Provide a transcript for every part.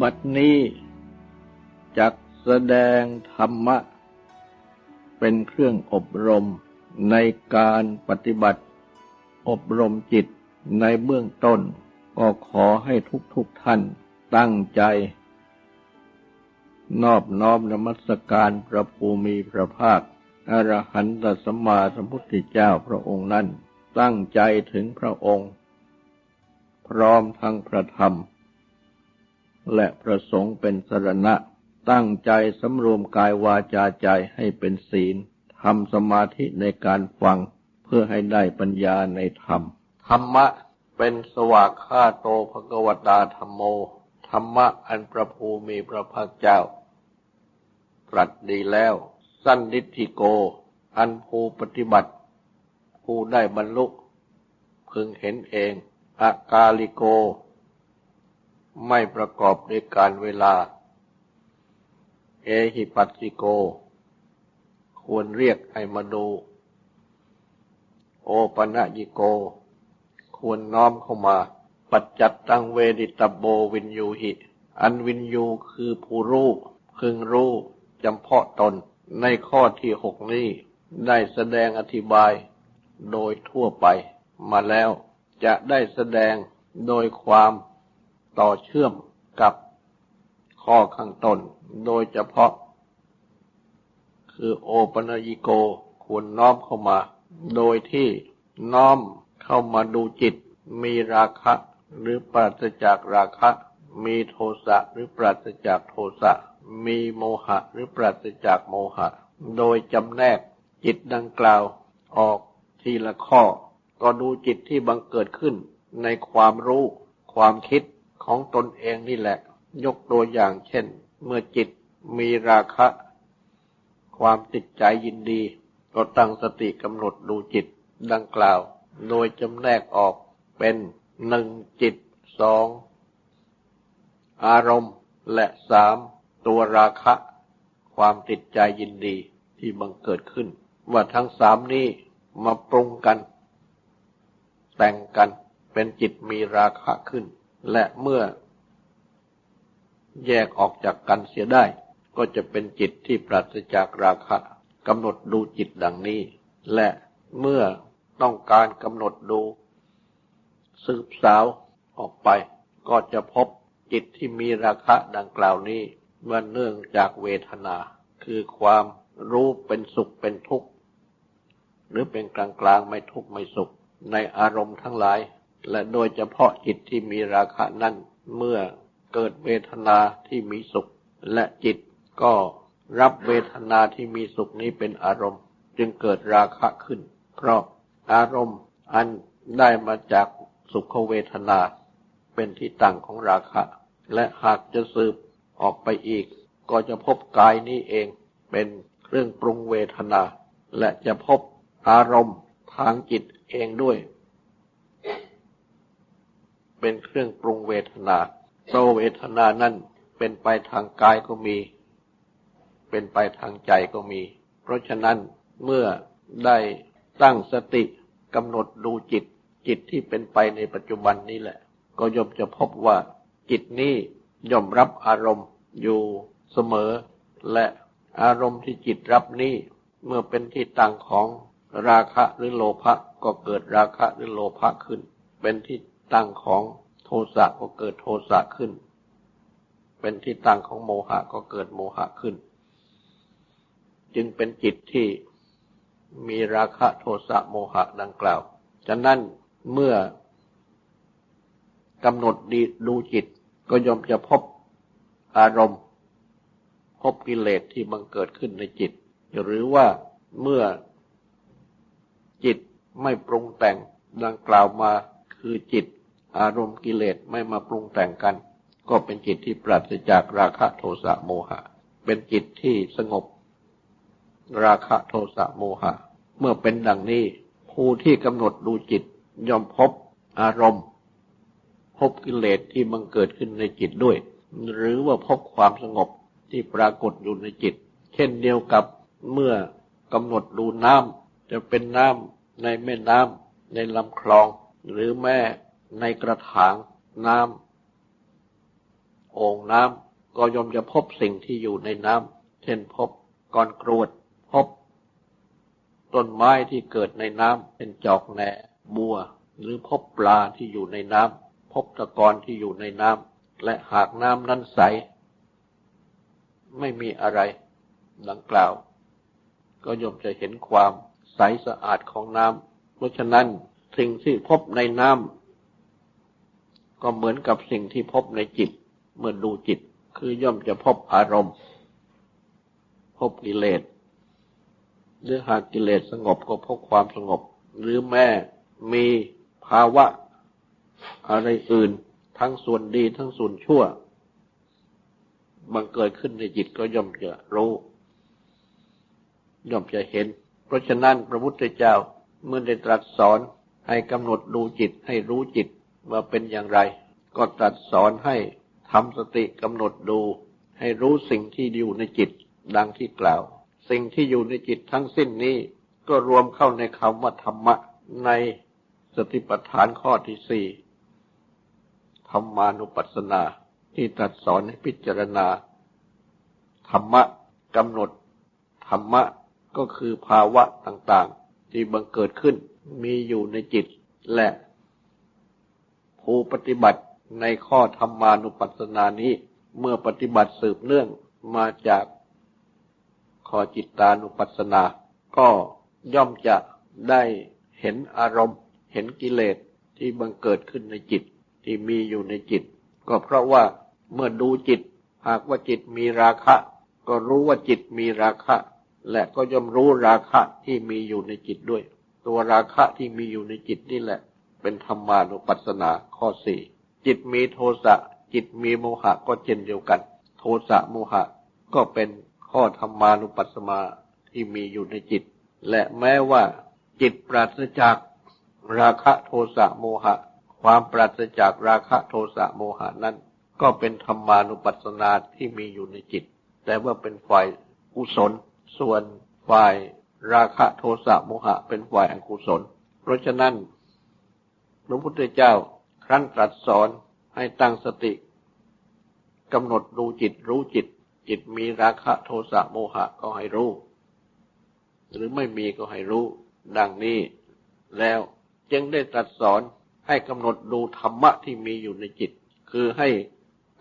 บัดนี้จักแสดงธรรมะ เป็นเครื่องอบรมในการปฏิบัติ อบรมจิตในเบื้องต้นก็ขอให้ทุกๆทท่าน ตั้งใจ นอบน้อมนมัสการพระภูมิพระภาคอรหันตสัมมาสัมพุทธเจ้าพระองค์นั้น ตั้งใจถึงพระองค์ พร้อมทั้งพระธรรม และประสงค์เป็นสรณะตั้งใจสำรวมกายวาจาใจให้เป็นศีลทำสมาธิในการฟังเพื่อให้ได้ปัญญาในธรรม ธรรมะเป็นสวากขาโตภกวตาธรรมโม ธรรมะอันประภูมิพระภาคเจ้า ตรัสดีแล้ว สั้นดิธิโก อันภูปฏิบัติ ผู้ได้บรรลุพึงเห็นเองอากาลิโก ไม่ประกอบด้วยการเวลา เอหิปัสสิโก ควรเรียกให้มาดู โอปนะยิโก ควรน้อมเข้ามา ปัจจัตตังเวดิตโบวินยูหิ อันวินยูคือผู้รู้พึงรู้จำเพาะตนในข้อที่หกนี้ได้แสดงอธิบายโดยทั่วไปมาแล้วจะได้แสดงโดยความต่อเชื่อมกับข้อข้างต้นโดยเฉพาะ คือโอปนยิโกควรน้อมเข้ามา โดยที่น้อมเข้ามาดูจิตมีราคะ หรือปราศจากราคะ มีโทสะหรือปราศจากโทสะ มีโมหะหรือปราศจากโมหะ โดยจำแนกจิตดังกล่าวออกทีละข้อ ก็ดูจิตที่บังเกิดขึ้นในความรู้ความคิดของตนเองนี่แหละ ยกตัวอย่างเช่น เมื่อจิตมีราคะ ความติดใจยินดี ก็ตั้งสติกำหนดดูจิตดังกล่าว โดยจำแนกออกเป็น หนึ่งจิตสองอารมณ์และสามตัวราคะ ความติดใจยินดีที่บังเกิดขึ้น ว่าทั้งสามนี้มาปรุงกัน แต่งกันเป็นจิตมีราคะขึ้น และเมื่อ แยกออกจากกันเสียได้ ก็จะเป็นจิตที่ปราศจากราคะกำหนดดูจิตดังนี้ และเมื่อต้องการกำหนดดู สืบสาวออกไป ก็จะพบจิตที่มีราคะดังกล่าวนี้เมื่อเนื่องจากเวทนา คือความรู้เป็นสุขเป็นทุกข์ หรือเป็นกลางกลางไม่ทุกข์ไม่สุข ในอารมณ์ทั้งหลาย และโดยเฉพาะจิตที่มีราคะนั้นเมื่อเกิดเวทนาที่มีสุข และจิตก็รับเวทนาที่มีสุขนี้เป็นอารมณ์ จึงเกิดราคะขึ้น เพราะอารมณ์อันได้มาจาก สุขเวทนา เป็นที่ตั้งของราคะ และหากจะสืบออกไปอีก ก็จะพบกายนี้เองเป็นเครื่องปรุงเวทนา และจะพบอารมณ์ทางจิตเองด้วย เป็นเครื่องปรุงเวทนาโซเวทนานั้นเป็นไปทางกายก็มี เป็นไปทางใจก็มี เพราะฉะนั้นเมื่อได้ตั้งสติกำหนดดูจิต จิตที่เป็นไปในปัจจุบันนี้แหละ ก็ย่อมจะพบว่าจิตนี้ย่อมรับอารมณ์อยู่เสมอ และอารมณ์ที่จิตรับนี้เมื่อเป็นที่ตั้งของราคะหรือโลภะก็เกิดราคะหรือโลภะขึ้น เป็นที่ตั้งของโทสะก็เกิดโทสะขึ้น เป็นที่ตั้งของโมหะก็เกิดโมหะขึ้น จึงเป็นจิตที่มีราคะโทสะโมหะดังกล่าว ฉะนั้น เมื่อกำหนดดีดูจิต ก็ย่อมจะพบอารมณ์ พบกิเลสที่บังเกิดขึ้นในจิต หรือว่าเมื่อจิตไม่ปรุงแต่งดังกล่าวมาคือจิตอารมณ์กิเลสไม่มาปรุงแต่งกัน ก็เป็นจิตที่ปราศจากราคะโทสะโมหะ เป็นจิตที่สงบ ราคะโทสะโมหะ เมื่อเป็นดังนี้ผู้ที่กำหนดดูจิต ย่อมพบอารมณ์ พบกิเลสที่มันเกิดขึ้นในจิตด้วย หรือว่าพบความสงบที่ปรากฏอยู่ในจิต เช่นเดียวกับเมื่อกำหนดดูน้ำจะเป็นน้ำในแม่น้ำในลำคลอง หรือแม่ในกระถางน้ำโอ่งน้ำก็ยอมจะพบสิ่งที่อยู่ในน้ำเช่นพบก้อนกรวดพบต้นไม้ที่เกิดในน้ำเป็นจอกแหน บัวหรือพบปลาที่อยู่ในน้ำพบตะกอนที่อยู่ในน้ำและหากน้ำนั้นใส ไม่มีอะไรดังกล่าว ก็ย่อมจะเห็นความใสสะอาดของน้ำเพราะฉะนั้นสิ่งที่พบในน้ำก็เหมือนกับสิ่งที่พบในจิต เมื่อดูจิตคือย่อมจะพบอารมณ์ พบกิเลสหรือหากกิเลสสงบก็พบความสงบ หรือแม้ มีภาวะอะไรอื่น ทั้งส่วนดีทั้งส่วนชั่วบังเกิดขึ้นในจิตก็ย่อมจะรู้ย่อมจะเห็น เพราะฉะนั้นพระพุทธเจ้าเมื่อได้ตรัสสอนให้กำหนดดูจิตให้รู้จิตว่าเป็นอย่างไร ก็ตรัสสอนให้ทำสติกำหนดดู ให้รู้สิ่งที่อยู่ในจิตดังที่กล่าว สิ่งที่อยู่ในจิตทั้งสิ้นนี้ก็รวมเข้าในคำว่าธรรมะใน สติปัฏฐานข้อที่สี่ธรรมานุปัสสนา ที่ตรัสสอนให้พิจารณา ธรรมะกำหนด ธรรมะก็คือภาวะต่างๆ ที่บังเกิดขึ้นมีอยู่ในจิตและ ผู้ปฏิบัติในข้อธรรมานุปัสสนานี้ เมื่อปฏิบัติสืบเนื่องมาจากข้อจิตตานุปัสสนา ก็ย่อมจะได้เห็นอารมณ์ เห็นกิเลสที่บังเกิดขึ้นในจิตที่มีอยู่ในจิต ก็เพราะว่าเมื่อดูจิต หากว่าจิตมีราคะ ก็รู้ว่าจิตมีราคะ และก็ย่อมรู้ราคะที่มีอยู่ในจิตด้วย ตัวราคะที่มีอยู่ในจิตนี่แหละ เป็นธรรมานุปัสสนาข้อสี่จิตมีโทสะจิตมีโมหะก็เช่นเดียวกัน โทสะโมหะก็เป็นข้อธรรมานุปัสสนาที่มีอยู่ในจิต และแม้ว่าจิตปราศจาก ราคะโทสะโมหะ ความปราศจากราคะโทสะโมหะนั้น ก็เป็นธรรมานุปัสสนาที่มีอยู่ในจิต แต่ว่าเป็นฝ่ายกุศล ส่วนฝ่ายราคะโทสะโมหะ เป็นฝ่ายอกุศล เพราะฉะนั้นพระพุทธเจ้าครั้นตรัสสอนให้ตั้งสติกำหนดดูจิตรู้จิต จิตมีราคะโทสะโมหะก็ให้รู้ หรือไม่มีก็ให้รู้ ดังนี้แล้ว จึงได้ตรัสสอนให้กำหนดดูธรรมะที่มีอยู่ในจิต คือให้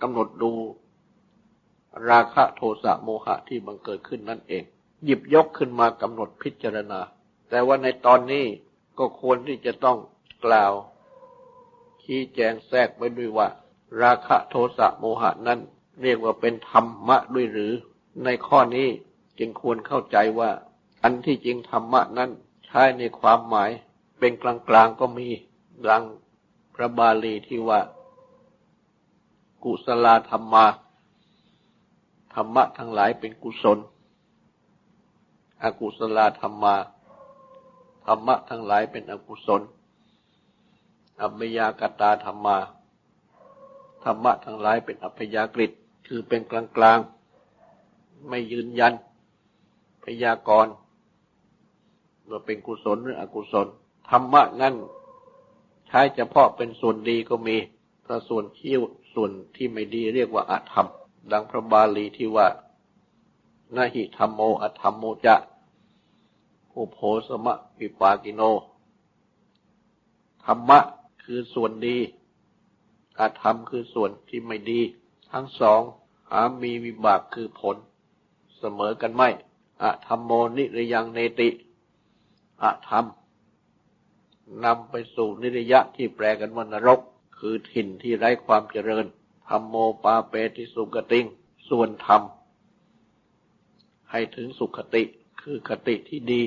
กำหนดดูราคะโทสะโมหะที่บังเกิดขึ้นนั่นเอง หยิบยกขึ้นมากำหนดพิจารณา แต่ว่าในตอนนี้ก็ควรที่จะต้องกล่าวชี้แจงแทรกไว้ด้วยว่า ราคะโทสะโมหะนั้น เรียกว่าเป็นธรรมะด้วยหรือ ในข้อนี้จึงควรเข้าใจว่า อันที่จริงธรรมะนั้นใช้ในความหมาย เป็นกลางๆก็มีดังพระบาลีที่ว่า กุศลธรรมา ธรรมะทั้งหลายเป็นกุศล อกุศลธรรมา ธรรมะทั้งหลายเป็นอกุศลอัพยากตาธรรมา ธรรมะทั้งหลายเป็นอัพยากฤิคือเป็นกลางกลางไม่ยืนยัน พยากรณ์ว่าเป็นกุศลหรืออกุศล ธรรมะนั่นใช้เฉพาะเป็นส่วนดีก็มีถ้าส่วนที่ส่วนที่ไม่ดีเรียกว่าอธรรม ดังพระบาลีที่ว่านาหิธรรมโมอธรรมโมจะอุโภสมะปิปากิโน ธรรมะคือส่วนดี อาธรรมคือส่วนที่ไม่ดี ทั้งสองหามีวิบากคือผล เสมอกันไม่อธรรมโมนิรยังเนติอธรรม นำไปสู่นิรยะที่แปลกันว่านรก คือถิ่นที่ไร้ความเจริญธรรมโมปาเปติสุกติง ส่วนธรรม ให้ถึงสุขติคือคติที่ดี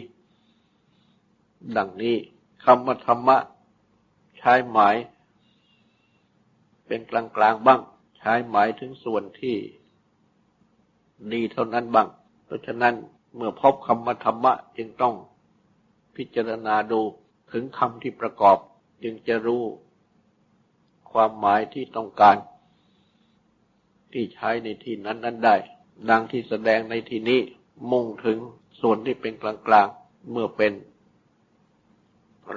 ดังนี้คำว่าธรรมะ ใช้หมาย เป็นกลางกลางบ้าง ใช้หมายถึงส่วนที่ดีเท่านั้นบ้าง เพราะฉะนั้นเมื่อพบคำว่าธรรมะจึงต้องพิจารณาดู ถึงคำที่ประกอบจึงจะรู้ความหมายที่ต้องการ ที่ใช้ในที่นั้นนั้นได้ ดังที่แสดงในที่นี้มุ่งถึงส่วนที่เป็นกลางๆ เมื่อเป็น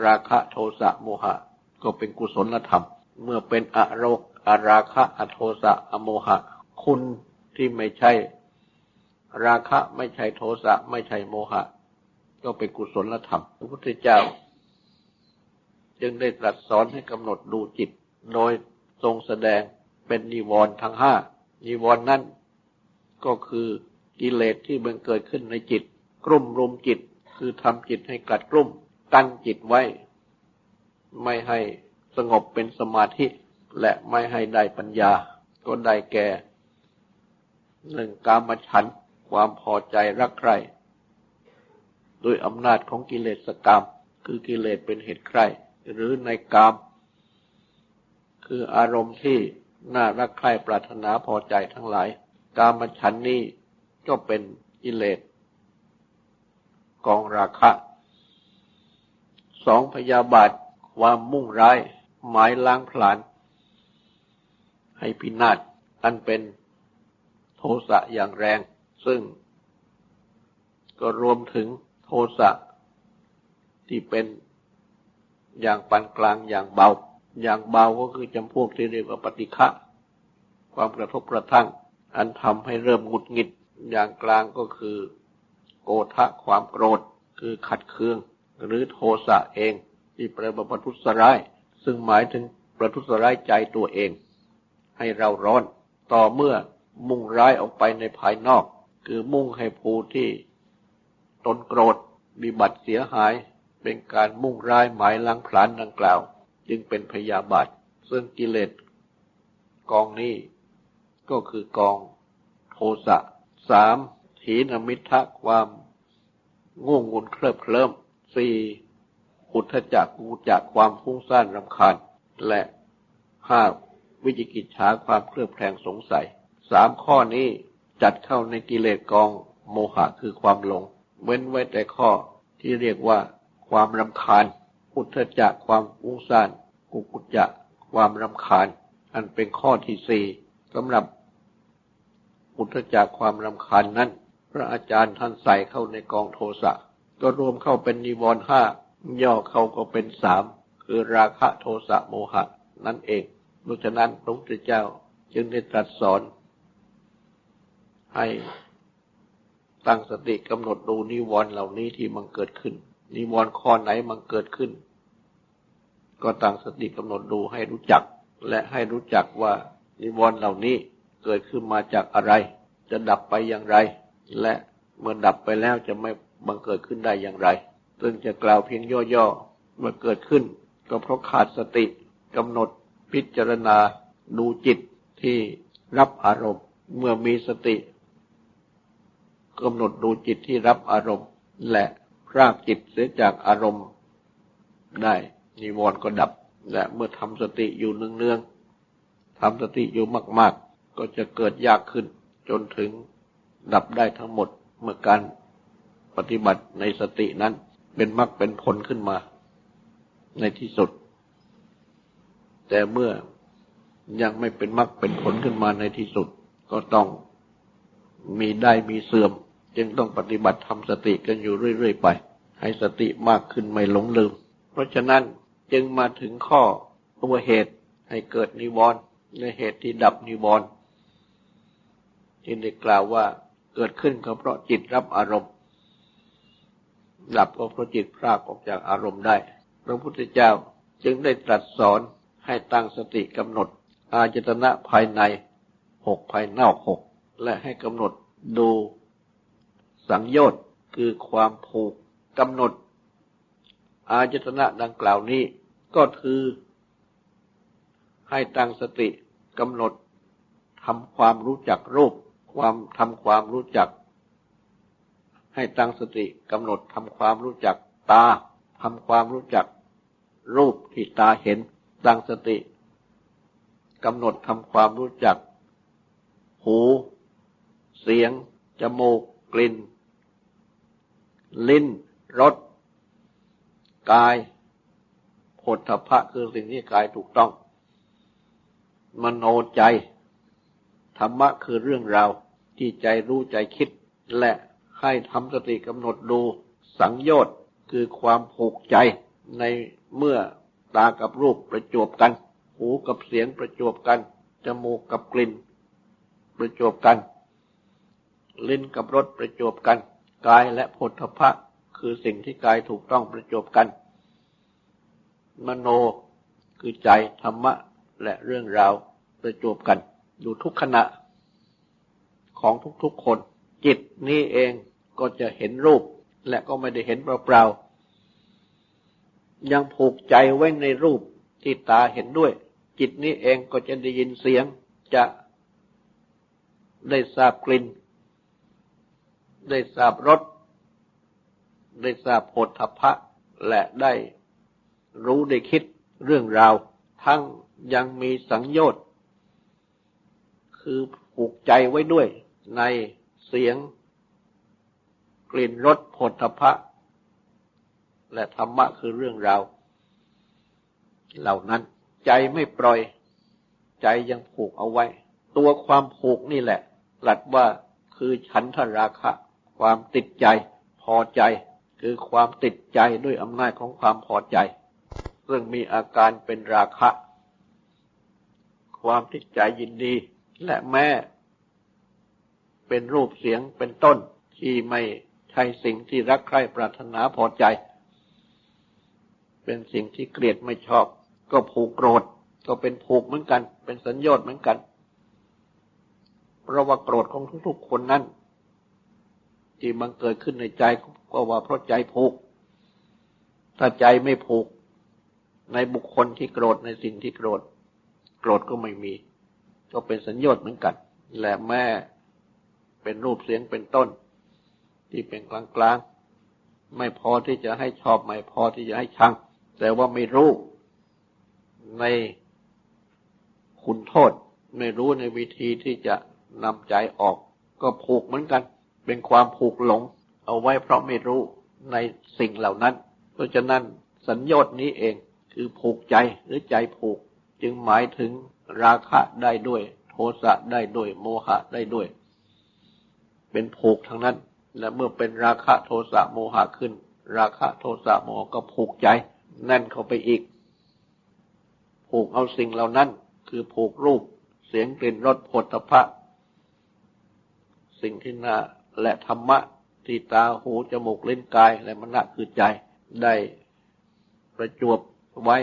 ราคะโทสะโมหะ ก็เป็นกุศลธรรม เมื่อเป็นอโรคอาราคะอโทสะอโมหะ คุณที่ไม่ใช่ ราคะไม่ใช่โทสะไม่ใช่โมหะ ก็เป็นกุศลธรรม พระพุทธเจ้า จึงได้ตรัสสอนให้กำหนดดูจิต โดยทรงแสดงเป็นนิวรณ์ทั้งห้านิวรณ์นั้นก็คือกิเลสที่บังเกิดขึ้นในจิต กลุ่มรุมจิตคือทำจิตให้กัดกลุ่มตั้งจิตไว้ ไม่ให้สงบเป็นสมาธิ และไม่ให้ได้ปัญญา ก็ได้แก่หนึ่งกามฉันความพอใจรักใคร่โดยอำนาจของกิเลสกรรม คือกิเลสเป็นเหตุใคร่ หรือในกาม คืออารมณ์ที่น่ารักใคร่ปรารถนาพอใจทั้งหลาย กามฉันนี้ก็เป็นกิเลสกองราคะ สองพยาบาทความมุ่งร้าย หมายล้างผลาญให้พินาศอันเป็นโทสะอย่างแรง ซึ่งก็รวมถึงโทสะที่เป็น อย่างปานกลางอย่างเบา อย่างเบาก็คือจำพวกที่เรียกว่าปฏิฆะความกระทบกระทั่ง อันทำให้เริ่มหงุดหงิด อย่างกลางก็คือ โกทะความโกรธ คือขัดเคือง หรือโทสะเอง ที่แปลว่าประทุษร้าย ซึ่งหมายถึงประทุษร้ายใจตัวเอง ให้เราร้อน ต่อเมื่อมุ่งร้ายออกไปในภายนอก คือมุ่งให้ผู้ที่ตนโกรธมีบัตรเสียหาย เป็นการมุ่งร้ายหมายล้างผลาญดังกล่าว จึงเป็นพยาบาท ซึ่งกิเลสกองนี้ก็คือกองโทสะสามถีนมิทะความง่วงงุนเคลิบเคลิ้มสี่อุทธจักกูจักความฟุ้งซ่านรำคาญ และห้าวิจิกิจฉาความเคลือบแคลงสงสัยสามข้อนี้จัดเข้าในกิเลสกองโมหะคือความหลง เว้นไว้แต่ข้อที่เรียกว่า ความรำคาญอุทธจักความฟุ้งซ่านกุกุจจะความรำคาญ อันเป็นข้อที่สี่สำหรับอุทธจักความรำคาญนั้น พระอาจารย์ท่านใส่เข้าในกองโทสะก็รวมเข้าเป็นนิวรณ์ห้าย่อเข้าก็เป็นสามคือราคะโทสะโมหะ นั่นเองเพราะฉะนั้นพระพุทธเจ้าจึงได้ตรัสสอน ให้ตั้งสติกำหนดดูนิวรณ์เหล่านี้ที่มันเกิดขึ้น นิวรณ์ข้อไหนมันเกิดขึ้น ก็ตั้งสติกำหนดดูให้รู้จัก และให้รู้จักว่านิวรณ์เหล่านี้เกิดขึ้นมาจากอะไร จะดับไปอย่างไร และเมื่อดับไปแล้วจะไม่บังเกิดขึ้นได้อย่างไร ซึ่งจะกล่าวเพียงย่อๆเมื่อเกิดขึ้น ก็เพราะขาดสติกำหนดพิจารณาดูจิตที่รับอารมณ์ เมื่อมีสติกำหนดดูจิตที่รับอารมณ์และ รากจิตเสียจากอารมณ์ได้ นิวรณ์ก็ดับ และเมื่อทำสติอยู่เนืองๆทำสติอยู่มาก ๆ ก็จะเกิดยากขึ้น จนถึงดับได้ทั้งหมดเมื่อการปฏิบัติในสตินั้นเป็นมรรคเป็นผลขึ้นมา ในที่สุด แต่เมื่อยังไม่เป็นมรรคเป็นผลขึ้นมาในที่สุด ก็ต้องมีได้มีเสื่อม จึงต้องปฏิบัติทำสติกันอยู่เรื่อย ๆ ไป ให้สติมากขึ้นไม่หลงลืม เพราะฉะนั้นจึงมาถึงข้อตัวเหตุให้เกิดนิวรณ์ในเหตุที่ดับนิวรณ์ที่ได้กล่าวว่าเกิดขึ้นก็เพราะจิตรับอารมณ์ ดับก็เพราะจิตพรากออกจากอารมณ์ได้ พระพุทธเจ้าจึงได้ตรัสสอนให้ตั้งสติกำหนด อาจตนะภายในหกภายนอกหกและให้กำหนดดูสังโยชน์คือความผูก กำหนดอาจตนะดังกล่าวนี้ก็คือให้ตั้งสติกำหนดทำความรู้จักรูปความทำความรู้จัก ให้ตั้งสติกำหนดทำความรู้จักตาทำความรู้จัก รูปที่ตาเห็น ตั้งสติกำหนดทำความรู้จัก หู เสียง จมูก กลิ่น ลิ้น รสกายผลทพะคือสิ่งที่กายถูกต้อง มโนใจ ธรรมะคือเรื่องราวที่ใจรู้ใจคิด และให้ทำสติกำหนดดูสังโยชน์คือความผูกใจในเมื่อตากับรูปประจวบกัน หูกับเสียงประจวบกัน จมูกกับกลิ่น ประจวบกัน ลิ้นกับรสประจวบกัน กายและผลทพะ คือสิ่งที่กายถูกต้องประจบกัน มโนคือใจธรรมะและเรื่องราวประจบกัน อยู่ทุกขณะของทุกๆคน จิตนี้เองก็จะเห็นรูปและก็ไม่ได้เห็นเปล่าๆยังผูกใจไว้ในรูปที่ตาเห็นด้วย จิตนี้เองก็จะได้ยินเสียงจะได้ทราบกลิ่น ได้ทราบรส ได้ทราบผลทพะและได้รู้ได้คิดเรื่องราว ทั้งยังมีสังโยชน์ คือผูกใจไว้ด้วยในเสียง กลิ่นรสผลทพะ และธรรมะคือเรื่องราว เหล่านั้นใจไม่ปล่อย ใจยังผูกเอาไว้ ตัวความผูกนี่แหละหลัดว่าคือฉันทราคะ ความติดใจพอใจ คือความติดใจด้วยอำนาจของความพอใจ ซึ่งมีอาการเป็นราคะ ความติดใจยินดี และแม้เป็นรูปเสียงเป็นต้นที่ไม่ใช่สิ่งที่รักใคร่ปรารถนาพอใจ เป็นสิ่งที่เกลียดไม่ชอบ ก็ผูกโกรธ ก็เป็นผูกเหมือนกัน เป็นสัญญาณเหมือนกัน เพราะว่าโกรธของทุกๆคนนั้น ที่มันเกิดขึ้นในใจก็ว่าเพราะใจผูก ถ้าใจไม่ผูก ในบุคคลที่โกรธในสิ่งที่โกรธ โกรธก็ไม่มี ก็เป็นสัญญาณเหมือนกัน และแม่เป็นรูปเสียงเป็นต้น ที่เป็นกลางกลางไม่พอที่จะให้ชอบไม่พอที่จะให้ชัง แต่ว่าไม่รู้ในคุณโทษ ไม่รู้ในวิธีที่จะนำใจออก ก็ผูกเหมือนกัน เป็นความผูกหลง เอาไว้เพราะไม่รู้ในสิ่งเหล่านั้น เพราะฉะนั้นสัญญาณนี้เองคือผูกใจหรือใจผูก จึงหมายถึงราคะได้ด้วย โทสะได้ด้วยโมหะได้ด้วย เป็นผูกทั้งนั้น และเมื่อเป็นราคะโทสะโมหะขึ้น ราคะโทสะโมหะก็ผูกใจแน่นเข้าไปอีก ผูกเอาสิ่งเหล่านั้น คือผูกรูป เสียงกลิ่นรสผลตภะสิ่งที่น่า และธรรมะที่ตาหูจมูกเล่นกายและมณะคือใจได้ประจวบไว้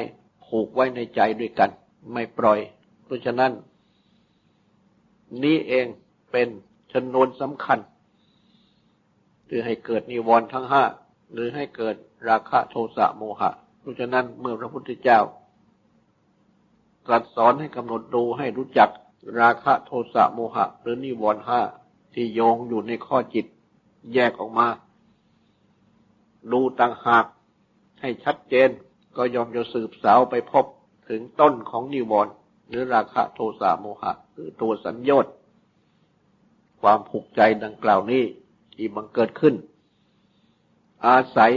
ผูกไว้ในใจด้วยกัน ไม่ปล่อย เพราะฉะนั้น นี้เองเป็นชนวนสำคัญคือให้เกิดนิวรณ์ทั้งห้าหรือให้เกิดราคะโทสะโมหะ เพราะฉะนั้นเมื่อพระพุทธเจ้าตรัสสอนให้กำหนดดูให้รู้จักราคะโทสะโมหะ หรือนิวรณ์ห้า ที่โยงอยู่ในข้อจิตแยกออกมา ดูต่างหากให้ชัดเจนก็ยอมจะสืบสาวไปพบถึงต้นของนิวรณ์หรือราคะโทสะโมหะคือตัวสัญญต์ความผูกใจดังกล่าวนี้ที่บังเกิดขึ้น อาศัย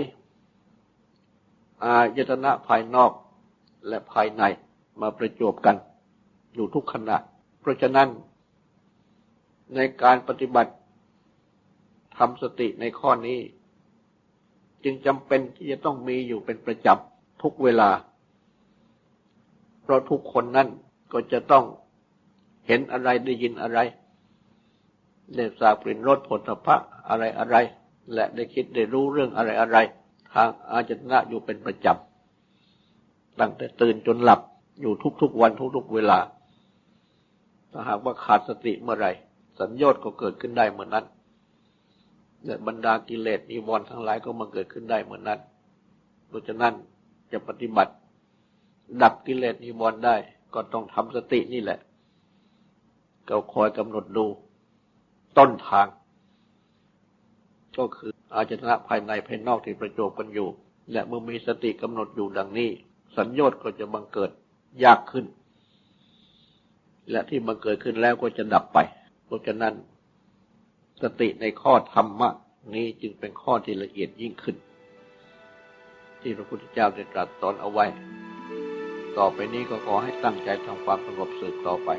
อายตนะภายนอกและภายในมาประจบกัน อยู่ทุกขณะ เพราะฉะนั้น ในการปฏิบัติทำสติในข้อนี้ จึงจำเป็นที่จะต้องมีอยู่เป็นประจำทุกเวลา เพราะทุกคนนั้นก็จะต้องเห็นอะไรได้ยินอะไรได้ทราบกลิ่นรสผลพะอะไรอะไร และได้คิดได้รู้เรื่องอะไรอะไร ทางอาจนะอยู่เป็นประจำตั้งแต่ตื่นจนหลับอยู่ทุกๆวันทุกๆเวลาถ้าหากว่าขาดสติเมื่อไร สัญญาณก็เกิดขึ้นได้เหมือนนั้นและบรรดากิเลสนิวรณ์ทั้งหลายก็มาเกิดขึ้นได้เหมือนนั้น เพราะฉะนั้นจะปฏิบัติ ดับกิเลสนิวรณ์ได้ ก็ต้องทำสตินี่แหละก็คอยกำหนดดูต้นทาง ก็คืออาจนะภายในภายนอกที่ประจบกันอยู่ และเมื่อมีสติกำหนดอยู่ดังนี้ สัญญาณก็จะบังเกิดยากขึ้น และที่บังเกิดขึ้นแล้วก็จะดับไป เพราะฉะนั้นสติในข้อธรรมะนี้จึงเป็นข้อที่ละเอียดยิ่งขึ้น ที่พระพุทธเจ้าได้ตรัสสอนเอาไว้ ต่อไปนี้ก็ขอให้ตั้งใจทำความสงบสืบต่อไป